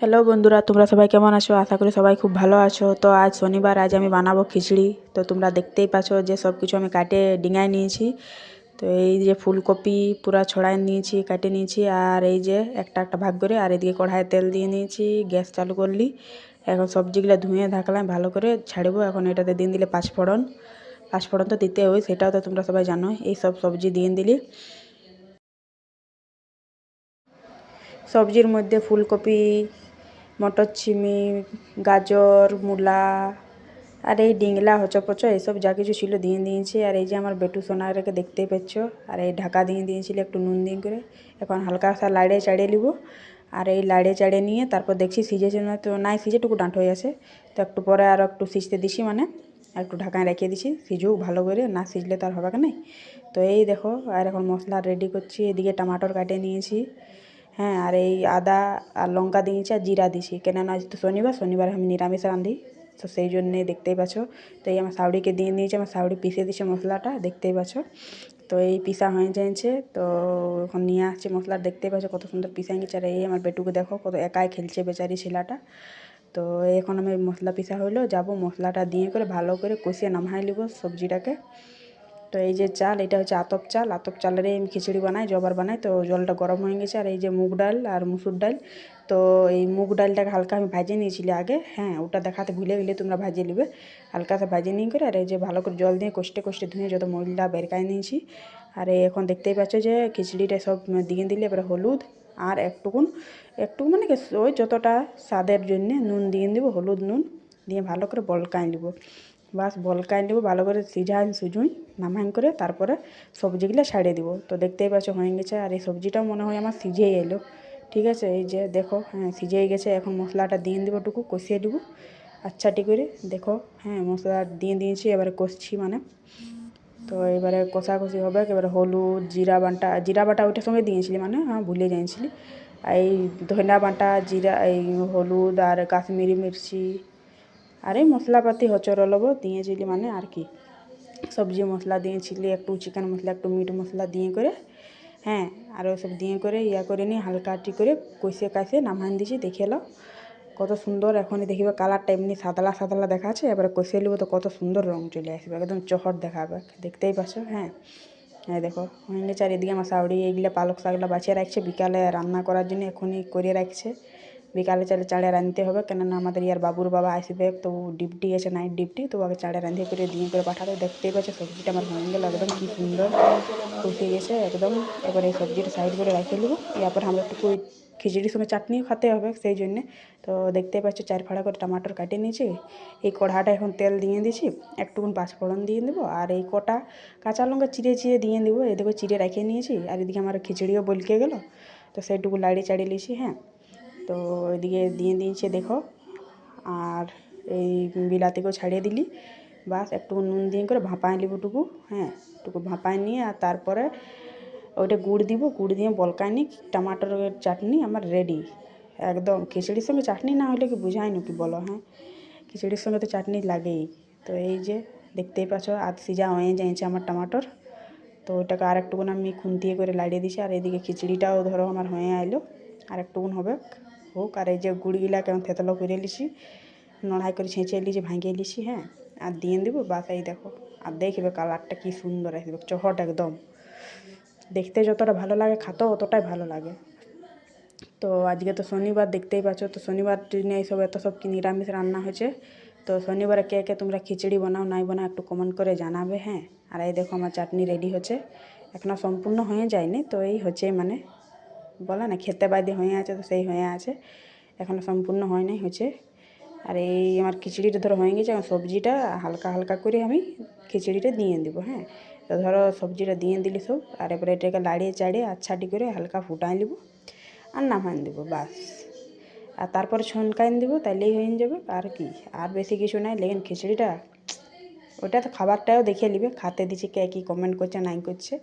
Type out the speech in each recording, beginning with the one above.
Hello বন্ধুরা, তোমরা সবাই কেমন আছো? আশা করি সবাই খুব ভালো আছো। তো আজ শনিবার, আজ আমি বানাবো খিচড়ি। তো তোমরা দেখতেই পাচ্ছ যে সব কিছু আমি কাটে ডিঙায় নিয়েছি। তো এই যে ফুলকপি পুরা ছড়ায় নিয়েছি, কাটে নিয়েছি, আর এই যে একটা একটা ভাগ করে, আর এদিকে কড়াইয়ে তেল দিয়ে নিয়েছি, গ্যাস চালু করলি। এখন সবজিগুলো ধুয়ে থাকলাম ভালো করে ছাড়বো। এখন এটাতে দিন দিলে পাঁচফোড়ন। পাঁচফোড়ন তো দিতে হয় সেটাও তো তোমরা সবাই জানো। এই সব সবজি দিয়ে দিলি। সবজির মধ্যে ফুলকপি মটরছিমি গাজর, মূলা, আর এই ডিংলা হচপচ, এইসব যা কিছু ছিল দিয়ে দিয়েছি। আর এই যে আমার বেটু সোনাটাকে দেখতেই পাচ্ছ আর এই ঢাকা দিয়ে দিয়েছিল একটু নুন দিয়ে করে। এখন হালকা সা লাড়ে চাড়িয়ে নিব। আর এই লাড়ে চাড়িয়ে নিয়ে তারপর দেখছি সিজেছে না তো নাই, সিজেটুকু ডাঁট হয়ে আছে। তো একটু পরে আর একটু সিজতে দিছি মানে একটু ঢাকায় রেখে দিছি। সিজুক ভালো করে, না সিজলে তার হবে না। তো এই দেখো, আর এখন মশলা রেডি করছি। এদিকে টমাটোর কাটে নিয়েছি। হ্যাঁ আর এই আদা আর লঙ্কা দিয়েছি আর জিরা দিয়েছি। কেননা আজ তো শনিবার শনিবার আমি নিরামিষ রাঁধি তো সেই জন্যে দেখতেই পাচ্ছ। তো এই আমার শাউরিকে দিয়ে দিয়েছি আমার শাউরি পিষে দিয়েছে মশলাটা, দেখতেই পাচ্ছ। তো এই পিসা হয়ে যাচ্ছে, তো এখন নিয়ে আসছে মশলা, দেখতেই পাচ্ছ কত সুন্দর পিসা গেছে। আর এই আমার বেটুকে দেখো, কত একাই খেলছে বেচারি ছেলেটা তো এখন আমি মশলা পিসা হইল, যাব মশলাটা দিয়ে করে ভালো করে কষিয়ে নামাই নিব সবজিটাকে। তো এই যে চাল, এটা হচ্ছে আতপ চাল। আতপ চালেরই আমি খিচুড়ি বানাই, জবার বানাই। তো জলটা গরম হয়ে গেছে, আর এই যে মুগ ডাল আর মুসুর ডাল। তো এই মুগ ডালটাকে হালকা আমি ভাজে নিয়েছিলি আগে হ্যাঁ ওটা দেখাতে ভুলে গেলে তোমরা ভাজে নেবে। হালকা সে ভাজে নিয়ে করে, আর এই যে ভালো করে জল দিয়ে কষ্টে কষ্টে ধুয়ে যত ময়লা বেরকায় নিয়েছি। আর এখন দেখতেই পাচ্ছ যে খিচুড়িটা সব দিয়ে দিলে, এবারে হলুদ আর একটুকুন একটু মানে ওই যতটা স্বাদের জন্যে নুন দিয়ে দিব, হলুদ নুন দিয়ে ভালো করে বলকায় নেব। বাস বলকায় নেব ভালো করে সিঝাই সুজুই নামাই করে তারপরে সবজিগুলো ছাড়িয়ে দিব। তো দেখতেই পাচ্ছ হয়ে গেছে, আর এই সবজিটাও মনে হয় আমার সিঝেই এলো। ঠিক আছে, এই যে দেখো হ্যাঁ সিঝেই গেছে, এখন মশলাটা দিয়ে দেবো টুকু, কষিয়ে দেবো। আচ্ছাটি করে, দেখো হ্যাঁ মশলা দিয়ে দিয়েছি, এবারে কষছি মানে। তো এবারে কষাকষি হবে এবারে হলুদ, জিরা বাটা জিরা বাটা ওইটার সঙ্গে দিয়েছিলি মানে হ্যাঁ ভুলে যাইছিলি এই ধনিয়া বাটা, জিরা, এই হলুদ, আর কাশ্মীরি মির্চি আর এই মশলাপাতি হচরলব দিয়েছিলি মানে আর কি। সবজি মশলা দিয়ে দিয়েছিলি একটু চিকেন মশলা, একটু মিট মশলা দিয়ে করে হ্যাঁ আর ওসব দিয়ে করে, ইয়া করে নিয়ে হালকাটি করে কষে কাষে নামান দিয়েছি দেখে এলো কত সুন্দর এখনই দেখিবে, কালারটা এমনি সাদলা সাদলা দেখাচ্ছে এবারে কষিয়ে নেব তো কত সুন্দর রং চলে আসবে, একদম চহর দেখাবে, দেখতেই পাচ্ছ হ্যাঁ। হ্যাঁ দেখো হয়ে গেছে এদিকে আমার শাউরি এইগুলো পালক শাকগুলো বাঁচিয়ে রাখছে, বিকালে রান্না করার জন্য এখনই করে রাখছে। বিকালে চালে চাড়ে রাঁধতে হবে। কেননা আমাদের ইয়ার বাবুর বাবা আসবে, তো ডিপটি আছে নাইট ডিপটি তো ওকে চাড়ে রাঁধে করে, দিয়ে করে পাঠাবে। দেখতেই পাচ্ছে, সবজিটা আমার হয়ে গেল, একদম কী সুন্দর কষে গেছে, একদম। এবার এই সবজিটা সাইড করে রেখে নেব ইয়ারপর আমরা একটু খিচুড়ির সঙ্গে চাটনিও খেতে হবে, সেই জন্যে। তো দেখতেই পাচ্ছ, চার ফাড়া করে টমাটোর কাটে নিয়েছি। এই কড়াটা এখন তেল দিয়ে দিয়েছি একটুকুন পাঁচফোড়ন দিয়ে দেবো। আর এই কটা কাঁচা লঙ্কা চিড়ে চিড়ে দিয়ে দেবো। এদিকে চিড়ে রেখে নিয়েছি, আর এদিকে আমার খিচুড়িও বলকে গেল। তো সেইটুকু লাড়ি চাড়িয়ে নিয়েছি হ্যাঁ। তো ওইদিকে দিয়ে দিয়েছে, দেখো। আর এই বিলাতিকেও ছাড়িয়ে দিলি। বাস একটু নুন দিয়ে করে ভাপায় লিবুটুকু হ্যাঁ একটু ভাপায় নিয়ে আর তারপরে ওইটা গুড় দিব, গুড় দিয়ে বলকায় নিই টমাটোরের চাটনি আমার রেডি একদম খিচুড়ির সঙ্গে চাটনি না হলে কি বুঝায় না কি বলো হ্যাঁ? খিচুড়ির সঙ্গে তো চাটনি লাগেই। তো এই যে দেখতেই পাচ্ছ আধ সিজা হয়ে যাইছে আমার টমাটোর। তো ওইটাকে আর একটুকুন আমি খুন্তিয়ে করে লাড়িয়ে দিছি। আর এদিকে খিচুড়িটাও ধরো আমার হয়ে আইলো। আর একটুকুন হবে। হোক আর এই যে গুড়গুলা কেমন থেতলো করে লিছি নড়াই করে ছেঁচে লিছি ভাঙিয়ে লিছি হ্যাঁ আর দিয়ে দেবো বাস এই দেখো আর দেখবে কালারটা কি সুন্দর আসবে চহট একদম দেখতে যতটা ভালো লাগে খাতেও অতটাই ভালো লাগে তো আজকে তো শনিবার দেখতেই পাচ্ছ তো শনিবার দিনে এইসব এত সব কি নিরামিষ রান্না হয়েছে তো শনিবারে কে কে তোমরা খিচুড়ি বানাও নাই বানাও একটু কমেন্ট করে জানাবে হ্যাঁ আর এই দেখো আমার চাটনি রেডি হচ্ছে এখনও সম্পূর্ণ হয়ে যায়নি তো এই হচ্ছে মানে বলে না, খেতে বাদে হয়ে আছে তো সেই হয়ে আছে। এখনও সম্পূর্ণ হয় নাই হচ্ছে আর এই আমার খিচুড়িটা ধরো হয়ে গেছে এখন সবজিটা হালকা হালকা করে আমি খিচুড়িটা দিয়ে দেবো হ্যাঁ। তো ধরো সবজিটা দিয়ে দিলি সব, আর এবারে এটাকে লাড়িয়ে চাড়িয়ে আচ্ছাটি করে হালকা ফুটাই নিব আর নামাই দেবো, বাস। আর তারপরে ছনকাইন দেবো, তাইলেই হয়ে যাবে, আর কি। আর বেশি কিছু নাই, লেকিন খিচুড়িটা, ওটা তো খাবারটাও দেখে নিবে, খাতে দিচ্ছি কে কী কমেন্ট করছে, নাই করছে।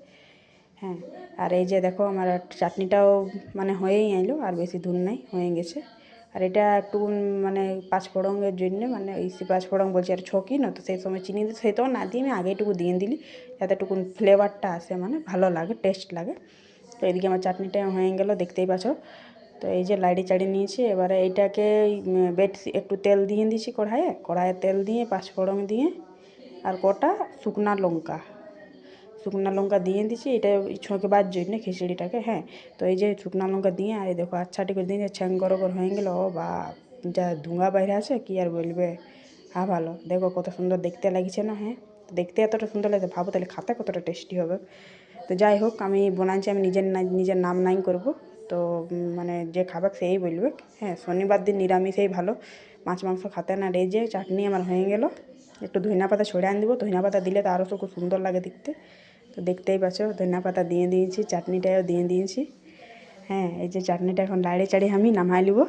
হ্যাঁ আর এই যে দেখো আমার চাটনিটাও মানে হয়েই আইলো, আর বেশি ধুন নাই, হয়ে গেছে। আর এটা একটু মানে পাঁচফোড়নের জন্য মানে এই পাঁচফোড়ন বলছি, আর ছকি না, তো সেই সময় চিনি সেটাও না দিয়ে আমি আগেটুকু দিয়ে দিলি যাতে একটু ফ্লেভারটা আসে মানে ভালো লাগে, টেস্ট লাগে। তো এদিকে আমার চাটনিটা হয়ে গেল, দেখতেই পাচ্ছ। তো এই যে লাড়ি চাড়ি নিয়েছি, এবারে এইটাকে বেড একটু তেল দিয়ে দিয়েছি কড়াইয়ে কড়াইয়ে তেল দিয়ে, পাঁচফোড়ন দিয়ে, আর কটা শুকনা লঙ্কা। শুকনা লঙ্কা দিয়ে দিয়েছি, এটা ছকে বাদ জন্য খিচুড়িটাকে হ্যাঁ। তো এই যে শুকনা লঙ্কা দিয়ে, আর দেখো আচ্ছাটি করে দিয়ে ছ্যাং গরম হয়ে গেল, ও বা যা ধুঁয়া বাইরে আছে, কি আর বলবে। হ্যাঁ ভালো। দেখো কত সুন্দর দেখতে লাগছে না হ্যাঁ। দেখতে এতটা সুন্দর লাগছে, ভাবো তাহলে খাতে কতটা টেস্টি হবে। তো যাই হোক, আমি বানাচ্ছি, আমি নিজের নিজের নাম নাই করব। তো মানে যে খাবে সেই বলবে হ্যাঁ। শনিবার দিন নিরামিষেই ভালো। মাছ মাংস খাতে না রেজে চাটনি আমার হয়ে গেল। একটু ধনিয়া পাতা ছড়ে আন দেবো ধনিয়া পাতা দিলে তো আরও খুব সুন্দর লাগে দেখতে। তো দেখতেই পাচ্ছ, ধনিয়া পাতা দিয়ে দিয়েছি, চাটনিটাও দিয়ে দিয়েছি। হ্যাঁ এই যে চাটনিটা এখন লাড়ি চাড়ি আমি নামাই নিব।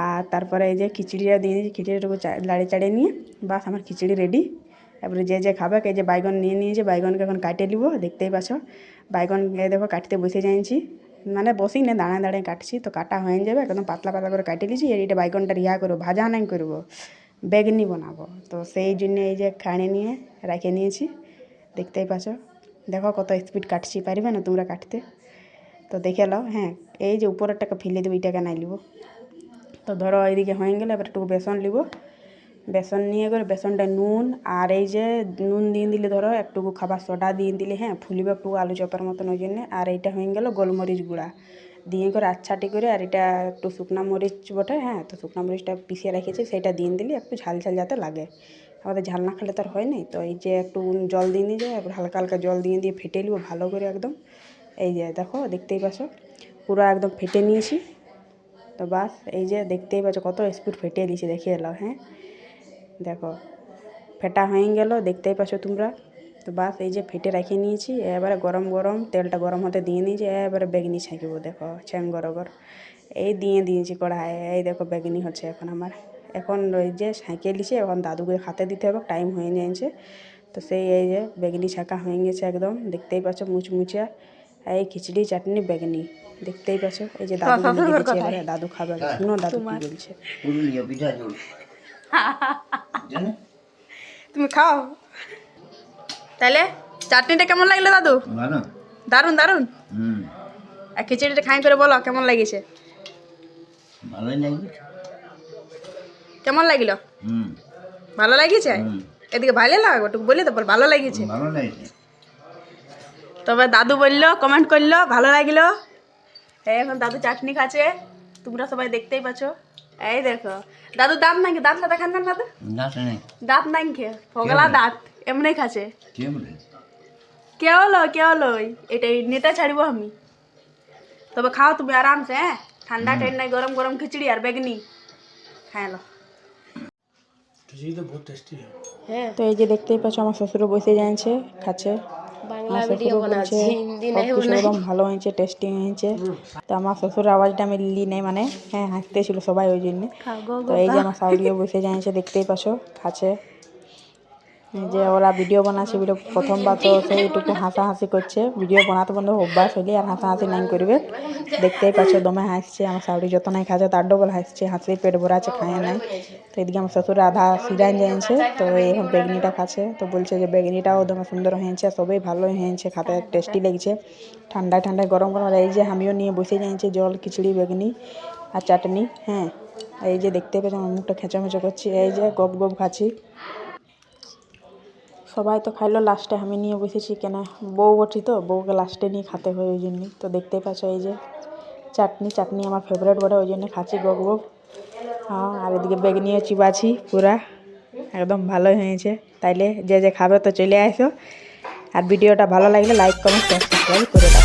আর তারপরে এই যে খিচুড়িটা দিয়ে দিয়েছি, খিচুড়িটুকু লাড়ি চাড়িয়ে নিয়ে, বাস আমার খিচুড়ি রেডি তারপরে যে যে খাবে, এই যে বাইগন নিয়ে নিয়েছে, বাইগনকে এখন কাটে নিব, দেখতেই পাচ্ছ। বাইগন দেখো কাটতে বসে যাইছি মানে বসি না, দাঁড়ায় দাঁড়ায় কাটছি, তো কাটা হয়ে যাবে, একদম পাতলা পাতলা করে কাটে আর এটা বাইগনটা ইয়া করব, ভাজা নাই করব বেগনি বানাবো তো সেই জন্য এই যে খাড়ে নিয়ে রেখে নিয়েছি, দেখতেই পাচ্ছ। দেখো কত স্পিড কাটছি, পারবে না তোমরা কাটতে? তো দেখে নাও হ্যাঁ এই যে উপরেরটাকে ফেলে দেবো, এইটাকে নাই লিব। তো ধরো এইদিকে হয়ে গেলে এবার একটু বেসন নিব বেসন নিয়ে করে বেসনটা নুন, আর এই যে নুন দিয়ে দিলে ধরো একটু খাবার সোডা দিয়ে দিলে হ্যাঁ ফুলিবে একটু আলু চপের মতন ওই জন্যে। আর এইটা হয়ে গেল গোলমরিচ গুঁড়া। দিয়ে করে আচ্ছাটি করে, আর এটা একটু শুকনা মরিচ বটে হ্যাঁ তো শুকনা মরিচটা পিষিয়ে রেখেছি, সেটা দিয়ে দিলে একটু ঝাল ঝাল যাতে লাগে। আমাদের ঝাল না খেলে তো আর হয় নাই। তো এই যে একটু জল দিয়ে নিয়ে এবার হালকা হালকা জল দিয়ে দিয়ে ফেটে নিব ভালো করে একদম। এই যে দেখো, দেখতেই পাচ্ছ? পুরো একদম ফেটে নিয়েছি। তো বাস, এই যে দেখতেই পাচ্ছ কত স্পিড ফেটে দিয়েছি, দেখিয়ে এলো হ্যাঁ? দেখো, ফেটা হয়ে গেল, দেখতেই পাচ্ছ তোমরা? তো বাস, এই যে ফেটে রেখে নিয়েছি, এবারে গরম গরম তেলটা গরম হতে দিয়ে নিয়েছি, এবারে বেগনি ছাঁকিব, দেখো ছ্যাং গরগর এই দিয়ে দিয়েছি কড়াই এই দেখো বেগনি হচ্ছে এখন আমার। এখন ওই যে ছাঁকিয়ে নিয়েছি এখন দাদুকে হাতে দিতে হবে টাইম হয়ে যাচ্ছে তো সেই এই যে বেগনি ছাঁকা হয়ে গেছে একদম দেখতেই পাচ্ছ মুচমুচিয়া এই খিচড়ি চাটনি বেগনি দেখতেই পাচ্ছ। এই যে দাদু এবারে দাদু খাবে শুনো দাদু কি বলছে। তুমি খাও। তাহলে চাটনিটা কেমন লাগল দাদু? দারুণ দারুণ আর খিচুড়িটা খাই করে বলো কেমন লাগিছে? ভালোই লাগবে। কেমন লাগিল? হুম। ভালো লাগিছে? এদিকে ভালো লাগবে একটু বলে তো বল ভালো লাগিছে? তবে দাদু বলল কমেন্ট করল ভালো লাগল? এই এখন দাদু চাটনি খাচ্ছে তোমরা সবাই দেখতেই পাচ্ছ। এই দেখো দাদু দাঁত নাকি দাঁতটা দেখান না দাদু। না দাঁত নাই খেয়ে ফগলা দাঁত এমনি খাচ্ছে। কে হলো কে হলো এটা নেতা ছাড়ব আমি। তবে খাও তুমি আরামসে হ্যাঁ? ঠান্ডা ঠান্ডায় গরম গরম খিচড়ি আর বেগনি। খাইলো হ্যাঁ। তো এই যে দেখতেই পাচ্ছ আমার শ্বশুরও বসে যাচ্ছে খাচ্ছে। বাংলা ভিডিও বানাচ্ছে একদম ভালো হয়েছে টেস্টি হয়েছে। তো আমার শ্বশুর আওয়াজটা আমি লি নেই মানে হ্যাঁ হাসতেছিল সবাই ওই জন্য। তো এই যে আমার শাউরিও বসে যাচ্ছে দেখতেই পাচ্ছ খাচ্ছে। যে ওরা ভিডিও বানাচ্ছে ভিডিও প্রথমবার তো সেইটুকু হাসাহাসি করছে। ভিডিও বানাতে বন্ধ অভ্যাস হলে আর হাসাহাসি নাই করবে। দেখতেই পাচ্ছ দমে হাসছে, আমার শাউরি যত নাই খাচ্ছে, তার ডবল হাসছে হাসি পেট ভরাছে খায় নাই। তো এদিকে আমার শ্বশুর আধা সিরান যাইছে তো এখন বেগনিটা খাচ্ছে। তো বলছে যে বেগনিটাও দমে সুন্দর হয়েছে, সবই ভালো হয়েছে, খাতে টেস্টি লাগছে। ঠান্ডায় ঠান্ডায় গরম গরম এই যে আমিও নিয়ে বসে যাইছে জল, খিচুড়ি, বেগনি আর চাটনি হ্যাঁ। এই যে দেখতে পেয়েছি, আমার মুখটা খেঁচো করছি, এই যে গপ গপ খাচ্ছি। সবাই তো খাইলো লাস্টে আমি নিয়ে বসেছি কেন। বউ বটি তো, বউকে লাস্টে নিয়ে খাতে হয় ওই জন্যই তো দেখতেই পাচ্ছ এই যে চাটনি চাটনি আমার ফেভারেট বটে, ওই জন্য খাচ্ছি গপ গপ হ্যাঁ আর এদিকে বেগনিও চিবাছি পুরা। একদম ভালো হয়েছে। তাইলে যে যে খাবে তো চলে আসো। আর ভিডিওটা ভালো লাগলে লাইক কমেন্ট সাবস্ক্রাইব করে দাও।